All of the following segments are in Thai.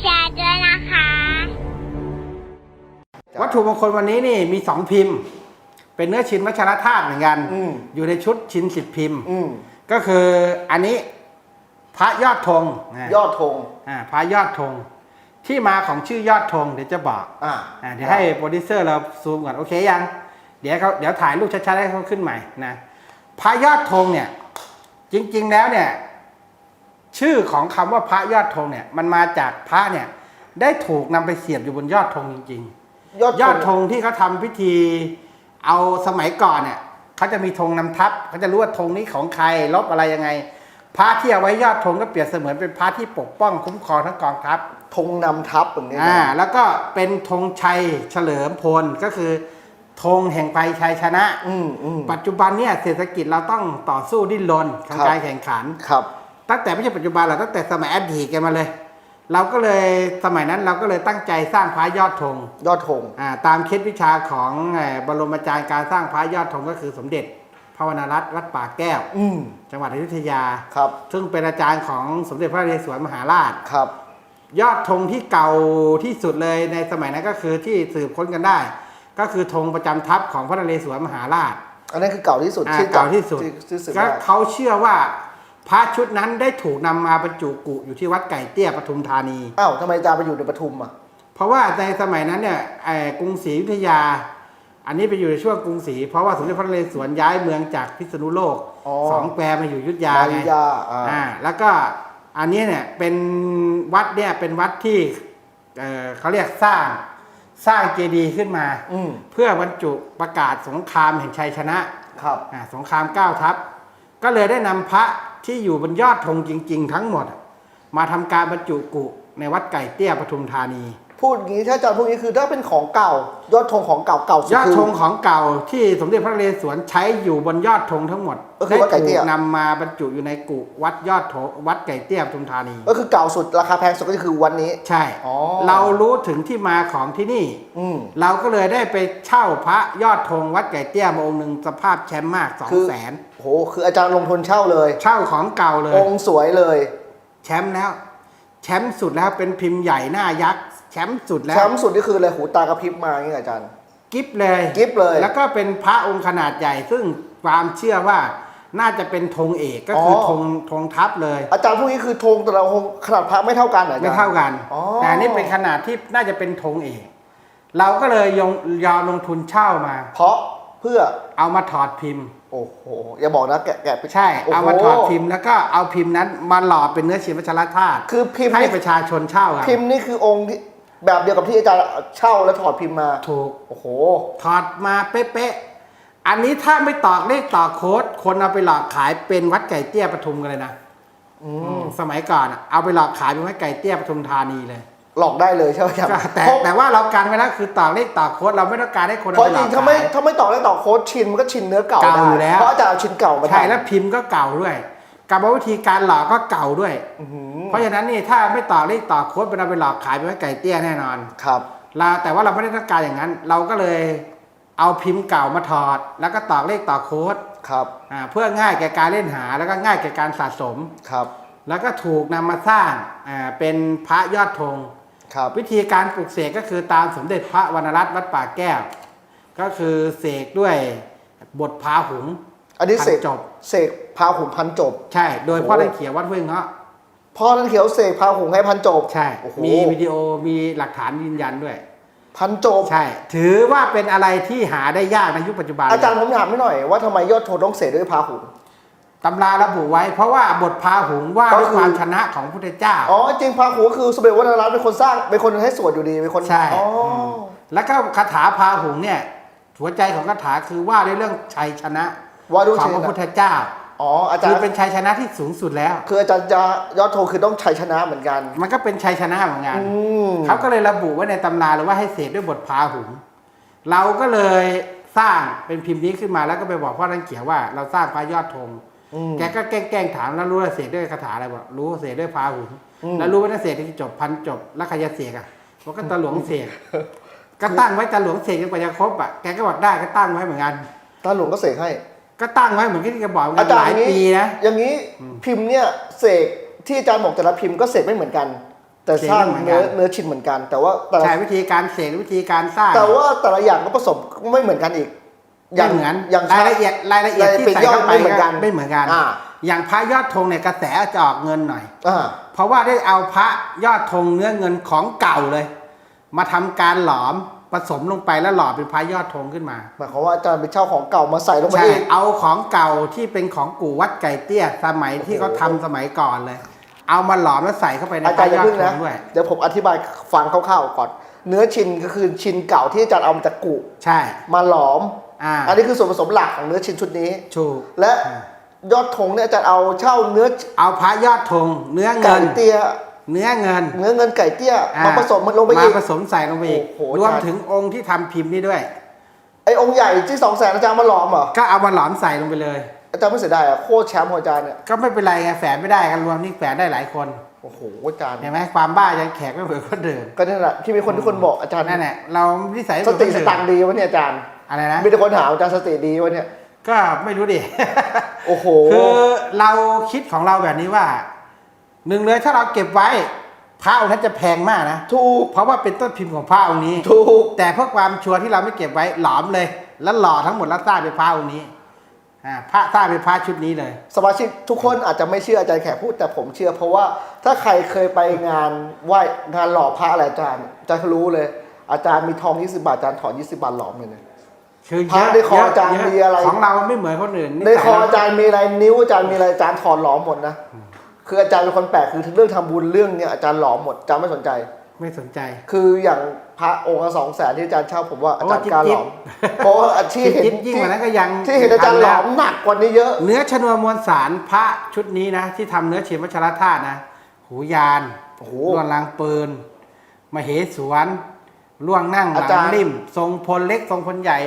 แชร์ด้วยนะคะ วัตถุมงคลวันนี้นี่มีสองพิมพ์ เป็นเนื้อชิ้นวัชรธาตุเหมือนกันอืม อยู่ในชุดชิ้นสิบพิมพ์ อืมก็คืออันนี้พระยอดธงนะยอดธงอ่าพระยอดธงที่มาของชื่อยอดธงเดี๋ยวจะบอก อ่าอ่าเดี๋ยวให้โปรดิวเซอร์เราซูมก่อนโอเคยัง เดี๋ยวเขาเดี๋ยวถ่ายรูปชัดๆให้เขาขึ้นใหม่นะพระยอดธงเนี่ย จริง ๆ แล้วเนี่ย ชื่อของคำว่าพระยอดธงเนี่ยมันมาจากพระเนี่ยได้ถูกนำไปเสียบอยู่บนยอดธงจริง ๆ ยอดยอดธงที่เขาทำพิธี เอาสมัยก่อนเนี่ยเขาจะมีธงนำทัพเขาจะรู้ว่าธงนี้ของใครลบอะไรยังไงพระที่เอาไว้ยอดธงก็เปรียบเสมือนเป็นพระที่ปกป้องคุ้มครองทั้งกองทัพธงนำทัพอย่างนี้อ่านะแล้วก็เป็นธงชัยเฉลิมพลก็คือธงแห่งไปชัยชนะ อืมอืมปัจจุบันเนี่ยเศรษฐกิจเราต้องต่อสู้ดิ้นรนครับทำการแข่งขันครับ ตั้งแต่ไม่ใช่ปัจจุบันหรอกตั้งแต่สมัยอดีตกันมาเลย เราก็เลยสมัยนั้นเราก็เลยตั้งใจสร้างพระยอดธงยอดธงอ่าตามเคล็ดวิชาของเอ่อบรมอาจารย์การสร้างพระยอดธงก็คือสมเด็จพระวรรณรัตน์วัดป่าแก้ว อืมจังหวัดอยุธยา ครับซึ่งเป็นอาจารย์ของสมเด็จพระนเรศวรมหาราช ครับ ยอดธงที่เก่าที่สุดเลยในสมัยนั้นก็คือที่สืบค้นกันได้ ก็คือธงประจำทัพของพระนเรศวรมหาราชอันนั้นคือเก่าที่สุดอ่าที่เก่าที่สุดที่สุดก็ได้เขาเชื่อว่า พระชุดนั้นได้ถูกนำมาบรรจุกุอยู่ที่วัดไก่เตี้ยปทุมธานี อ้าวทำไมอาจารย์ไปอยู่ในปทุมอะ เพราะว่าในสมัยนั้นเนี่ยไอ้กรุงศรีอยุธยา อันนี้ไปอยู่ในช่วงกรุงศรีเพราะว่าสมเด็จพระนเรศวรย้ายเมืองจากพิษณุโลกอ๋อ สองแปรมาอยู่อยุธยามาไงยุธยาอ่า อ่าแล้วก็อันนี้เนี่ยเป็นวัดเนี่ยเป็นวัดที่เอ่อเขาเรียกสร้างสร้างเจดีย์ขึ้นมา อืม เพื่อบรรจุประกาศสงครามแห่งชัยชนะครับ อ่าสงครามเก้าทัพ ก็เลยได้นำพระ ที่อยู่บนยอดธงจริง ๆ ทั้งหมด มาทำการบรรจุกุในวัดไก่เตี้ยปทุมธานี พูดอย่างนี้ถ้าอาจารย์พูดอย่างนี้คือถ้าเป็นของเก่ายอดธงของเก่าเก่าสุดยอดคือธงของเก่าที่สมเด็จพระนเรศวรใช้อยู่บนยอดธงทั้งหมดก็คือวัดไก่เตี้ยถูนำมาบรรจุอยู่ในกุวัดยอดธงวัดไก่เตี้ยปทุมธานี ก็คือเก่าสุดราคาแพงสุดก็คือวันนี้ ใช่อ๋อเรารู้ถึงที่มาของที่นี่อืมเราก็เลยได้ไปเช่าพระยอดธงวัดไก่เตี้ยมาองค์หนึ่งสภาพแชมป์มากสองคือแสนโหคืออาจารย์ลงทุนเช่าเลย เช่าของเก่าเลยองค์สวยเลย แชมป์แล้ว แชมป์สุดแล้วเป็นพิมพ์ใหญ่หน้ายักษ์แชมป์สุดแล้แชวมป์สุดนี่คืออะไรหูตากระพริบมาอย่างนี้อาจารย์ กิฟเลยกิฟต์เลยแล้วก็เป็นพระองค์ขนาดใหญ่ ซึ่งความเชื่อว่าน่าจะเป็นธงเอกก็คือออธงธงทัพเลย อาจารย์พวกนี้คือธงแต่ละธงขนาดพระไม่เท่ากันเหรออาจารย์ ไม่เท่ากัน อ๋อ แต่อันนี่เป็นขนาดที่น่าจะเป็นธงเอก เราก็เลยยงยอมลงทุนเช่ามา เพราะเพื่อเอามาถอดพิมพ์ โอ้โหอย่าบอกนะแกะแกะไปใช่ โโหเอามาถอดพิมพ์แล้วก็เอาพิมพ์นั้นมาหล่อเป็นเนื้อชิ้นวัชรธาตุคือพิมพ์ให้นี่ประชาชนเช่ากันพิมพ์นี่คือองค์ที่ แบบเดียวกับที่อาจารย์เช่าแล้วถอดพิมพ์มาถูก โอ้โห ถอดมาเป๊ะๆ อันนี้ถ้าไม่ตอกเลขต่อโค้ด คนเอาไปหลอกขายเป็นวัดไก่เตี้ยปทุมกันเลยนะอืม สมัยก่อนอะเอาไปหลอกขายเป็นวัดไก่เตี้ยปทุมธานีเลยหลอกได้เลยใช่ไหมครับแต่เพราะแต่ว่าเราการไว้แล้วคือตอกเลขต่อโค้ดเราไม่ต้องการให้คนเพเอาราะไปหจลริองกถ้าไม่ขาย ถ้าไม่ต่อได้ต่อโค้ดชินมันก็ชินเนื้อเก่าเก่าได้อยู่แล้ว เพราะอาจารย์เอาชิ้นเก่ามาใช่ทำแล้วพิมพ์ก็เก่าด้วยกรรมวิธีการหลอกก็เก่าด้วย อื้อหือเพ ราะฉะนั้นนี่ถ้าไม่ต่อเลขต่อโค้ดเป็นเอาไปหลอกขายเป็นวัดไก่เตี้ยแน่นอนครับเราแต่ว่าเราไม่ได้ต้องการอย่างนั้น เราก็เลยเอาพิมพ์เก่ามาถอด แล้วก็ตอกเลขต่อโค้ดครับอ่าเพื่อง่ายแก่การเล่นหาแล้วก็ง่ายแก่การสะสมครับ แล้วก็ถูกนำมาสร้างอ่าเป็นพระยอดธงครับวิธีการปลูกเสกก็คือตามสมเด็จพระวรรณรัตน์วัดป่าแก้ว ก็คือเสกด้วยบทพาหุงอันนี้เสกพันจบ เสกพาหุงพันจบ ใช่ โดยโอ้พ่อได้เขียววัดห้วยเงาะ พ่อท่านเขียวเสกพาหุงให้พันจบใช่ โอ้โหมีวิดีโอมีหลักฐานยืนยันด้วย พันจบ ใช่ ถือว่าเป็นอะไรที่หาได้ยากในยุคปัจจุบันอาจารย์ผมถามไม่หน่อยว่าทำไมยอดโทต้องเสกด้วยพาหุง ตำราระบุไว้ เพราะว่าบทพาหุงว่าก็ด้วยคือ ความชนะของพระพุทธเจ้า อ๋อจริงพาหุงก็คือสมเด็จวัฒนรัตน์เป็นคนสร้างเป็นคนให้สวดอยู่ดีเป็นคนใช่ อ๋ออมแล้วก็คาถาพาหุงเนี่ยหัวใจของคาถาคือว่าด้วยเรื่องชัยชนะว่าด้วยของเชพระนพุทธเจ้า อ๋ออาจารคือย์เป็นชัยชนะที่สูงสุดแล้ว คืออาจารย์จะยอดธงคือต้องชัยชนะเหมือนกัน มันก็เป็นชัยชนะเหมือนกันอืมเขาก็เลยระบุไว้ในตำราเลยว่าให้เสกด้วยบทพาหุงเราก็เลยสร้างเป็นพิมพ์นี้ขึ้นมาแล้วก็ไปบอกพ่อท่านเขียวว่าเราสร้างพระยอดธงอืม แกก็แกล้งๆถามแล้วรู้ว่าเสกด้วยคาถาอะไรบอกรู้ว่าเสกด้วยพาหุงอืม แล้วรู้ว่าถ้าเสกที่จบพันจบแล้วใครจะเสกอะบอกก็ตาหลวงเสกก็ตั้งไว้ตาหลวงเสกจนกว่าจะครบอะแกก็บอกได้ก็ตั้งไว้เหมือนกัน ตาหลวงก็เสกให้ ก็ตั้งไว้เหมือนที่แกบอกเหมือนอากันจารหย์ลายอย่างนี้ปีนะ อย่างนี้พิมพ์เนี่ยเสกที่อาจารย์บอกแต่ละพิมพ์ก็เสกไม่เหมือนกัน แต่เสกสร้างไม่เหมือนกัน เนื้อเนื้อชิ้นเหมือนกัน แต่ว่าแต่ละใช่วิธีการเสกวิธีการสร้างแต่ว่าแต่ละอย่างก็ผสมไม่เหมือนกันอีกไม่เหมือนอย่างรายละเอียดรายละเอียดที่เป็นใส่ยอดเข้าไปไม่เหมือนกันไม่เหมือนกัน อ่าอย่างพระยอดธงเนี่ยกระแสจะออกเงินหน่อย อ่า เพราะว่าได้เอาพระยอดธงเนื้อเงินของเก่าเลย มาทำการหลอม ผสมลงไปแล้วหล่อเป็นพระยอดธงขึ้นมาหมายความว่าอาจารย์ไปเช่าของเก่ามาใส่ลงไปใช่อีกเอาของเก่าที่เป็นของกู่วัดไก่เตี้ยสมัยที่เขาทำสมัยก่อนเลย เอามาหลอมแล้วใส่เข้าไปในอาพจารระย์อย่ายอดเพึ่งธนะงด้วย เดี๋ยวผมอธิบายฟังคร่าวๆก่อน เนื้อชิ้นก็คือชิ้นเก่าที่อาจารย์เอามาจากกุใช่มาหลอม อ่าอันนี้คือส่วนผสมหลักของเนื้อชิ้นชุดนี้ ถูกและอ่ายอดธงเนี่ยอาจารย์เอาเช่าเนื้อเอาพระยอดธงเนื้อไก่เงินเตี้ย เนื้อเงินเนื้อเงินไก่เตี้ยอ่มาผสมมันลงไปมาอีกผสมใส่ลงไปอีกโอ้โหรวมอาจารย์ถึงองค์ที่ทำพิมพ์นี้ด้วยไอ้องค์ใหญ่ที่สองแสนอาจารย์มาหลอมเหรอก็เอามาหลอมใส่ลงไปเลย อาจารย์ไม่เสียดายอะโคตรแชมป์ของอาจารย์เนี่ยก็ไม่เป็นไรไงแฝงไม่ได้กันรวมนี่แฝงได้หลายคนโอ้โหอาจารย์เห็นไหมความบ้ายังแขกไม่เหมือนคนเดิมก็นั่นแหละที่มีคนทุกคนบอกอาจารย์นั่นแหละเรานิสัยสเหมือนคตินสเดิมตังค์ดีวะเนี่ยอาจารย์อะไรนะมีแต่คนถามอาจารย์สติดีวะเนี่ยก็ไม่รู้ดิโอ้โหคือเราคิดของเราแบบนี้ว่า หนึ่งเลยถ้าเราเก็บไว้พระองค์นั้นจะแพงมากนะถูกเพราะว่าเป็นต้นพิมพ์ของพระองค์นี้ ถูก แต่เพื่อความชัวร์ที่เราไม่เก็บไว้หลอมเลย แล้วหล่อทั้งหมดแล้วสร้างเป็นพระองค์นี้อ่าพระสร้างเป็นพระชุดนี้เลย สมาชิกทุกคนอาจจะไม่เชื่ออาจารย์แขกพูดแต่ผมเชื่อ เพราะว่าถ้าใครเคยไปงานไหว้งานหล่อพระอะไรอาจารย์จะรู้เลย อาจารย์มีทอง20บาทอาจารย์ถอน20บาทหลอมเลยเนี่ยคือพระในคออาจารย์เะมีอะไร ของเราไม่เหมือนคนอื่นในสัยคออาจารย์มีอะไรนิ้วอาจารย์มีอะไรอาจารย์ถอนหลอมหมดนะ คืออาจารย์เป็นคนแปลกคือเรื่องทำบุญเรื่องเนี้ยอาจารย์หลอมหมดอาจารย์ไม่สนใจ ไม่สนใจ คืออย่างพระองค์ละสองแสนที่อาจารย์เช่าผมว่าอาจารย์โอ้กล้ารหลอมจิ๊บเพราะว่าที่เห็นจิ๊บยิ่งกว่านั้นก็ยังที่เห็นอาจารย์หลอมหนักกว่านี้เยอะ เนื้อชนวนมวลสารพระชุดนี้นะ ที่ทำเนื้อเฉียนวัชรธาตุนะ หูยานโอ้โหล่วงลางปืนมเหสวนล่วงนั่งหอาลัจารงย์ริมทรงพลเล็กทรงพลใหญ่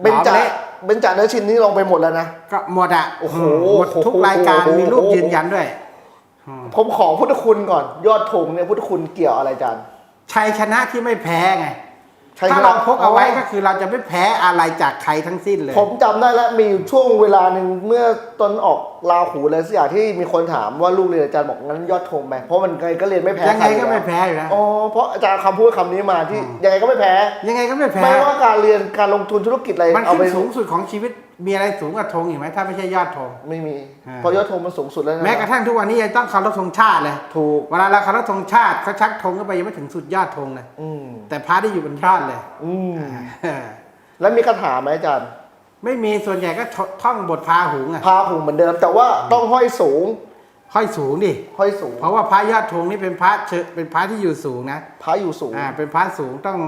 เบนหลอมจ่าเละเบนจ่าเนื้อชิ้นนี้ลงไปหมดแล้วนะก็หมดอะโอ้โหหมดทุกรายการโอ้โหมีรูปยืนยันด้วยอืม ผมขอพุทธคุณก่อน ยอดธงเนี่ยพุทธคุณเกี่ยวอะไรอาจารย์ชัยชนะที่ไม่แพ้ไงใช่ถ้าไหมเราพกเอาไว้ก็คือเราจะไม่แพ้อะไรจากใครทั้งสิ้นเลย ผมจำได้แล้วมีอยู่ช่วงเวลาหนึ่งเมื่อตอนออกลาหูอะไรสักอย่างที่มีคนถามว่าลูกเรียนอาจารย์บอกงั้นยอดธงไปเพราะมันไงก็เรียนไม่แพ้ยังไงใครอก็แล้วไม่แพ้อยู่แล้วอ๋อเพราะอาจารย์คำพูดคำนี้มาที่ยังไงก็ไม่แพ้ ยังไงก็ไม่แพ้ไม่ว่าการเรียนการลงทุนธุรกิจอะไรมันเอาขึ้ไปนสูงสุดของชีวิตมีอะไรสูงกว่าธงอีกไหมถ้าไม่ใช่ยอดธง ไม่มี อ่า เพราะยอดธงมันสูงสุดแล้วนะแม้กระทั่งทุกวันนี้ยังต้องเคารพธงชาติเลยถูก เวลาเราเคารพธงชาติเขาชักธงขึ้นไปยังไม่ถึงสุดยอดธงเลยอืมแต่พระที่อยู่บนยอดเลยอืมแล้วมีคาถาไหมอาจารย์ ไม่มีส่วนใหญ่ก็ท่องบทพาหุงอะพาหุงเหมือนเดิม แต่ว่าต้องห้อยสูงค่อยสูงดิห้อยสูงเพราะว่าพระยอดธงนี่เป็นพระเชอเป็นพระที่อยู่สูงนะพระอยู่สูง อ่าเป็นพระสูงต้อง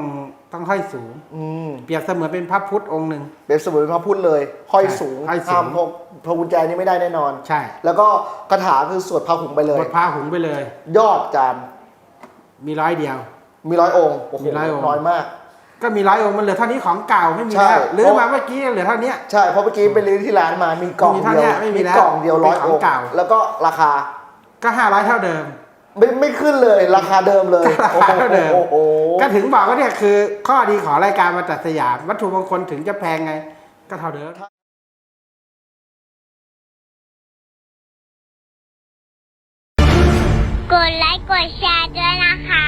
ต้องห้อยสูง อืมเปรียบเสมือนเป็นพระพุทธองค์หนึ่ง เป็นสมุนพระพุทธเลยห้อยสูงห้อยสูง ห้ามพกพระกุญแจนี่ไม่ได้แน่นอน ใช่แล้วก็คาถาคือสวดพาหุงไปเลยบทพาหุงไปเลย ยอดอาจารย์มีร้อยเดียว มีร้อยองค์โอ้โหมีร้อยองค์ น้อยมาก ก็มีร้อยองค์มันเหลือเท่านี้ของเก่าไม่มีใช่ แล้วหรือเพราะมาเมื่อกี้เหลือเท่านี้ ใช่เพราะเมื่อกี้ไปรื้อที่ร้านมามีกล่องมีเท่าเดียวเนี้ยไม่มีแล้วกล่องเดียวเป็นร้อยขององค์เก่า แล้วก็ราคาก็ห้าร้อยเท่าเดิม ไม่ไม่ขึ้นเลยราคาเดิมเลยราคาเท่าเดิม โอ้โหก็ถึงบอกว่าเนี่ยคือข้อดีของรายการมาจัดสยาม วัตถุมงคลถึงจะแพงไง ก็เท่าเดิมกดไลค์กดแชร์ด้วยนะคะ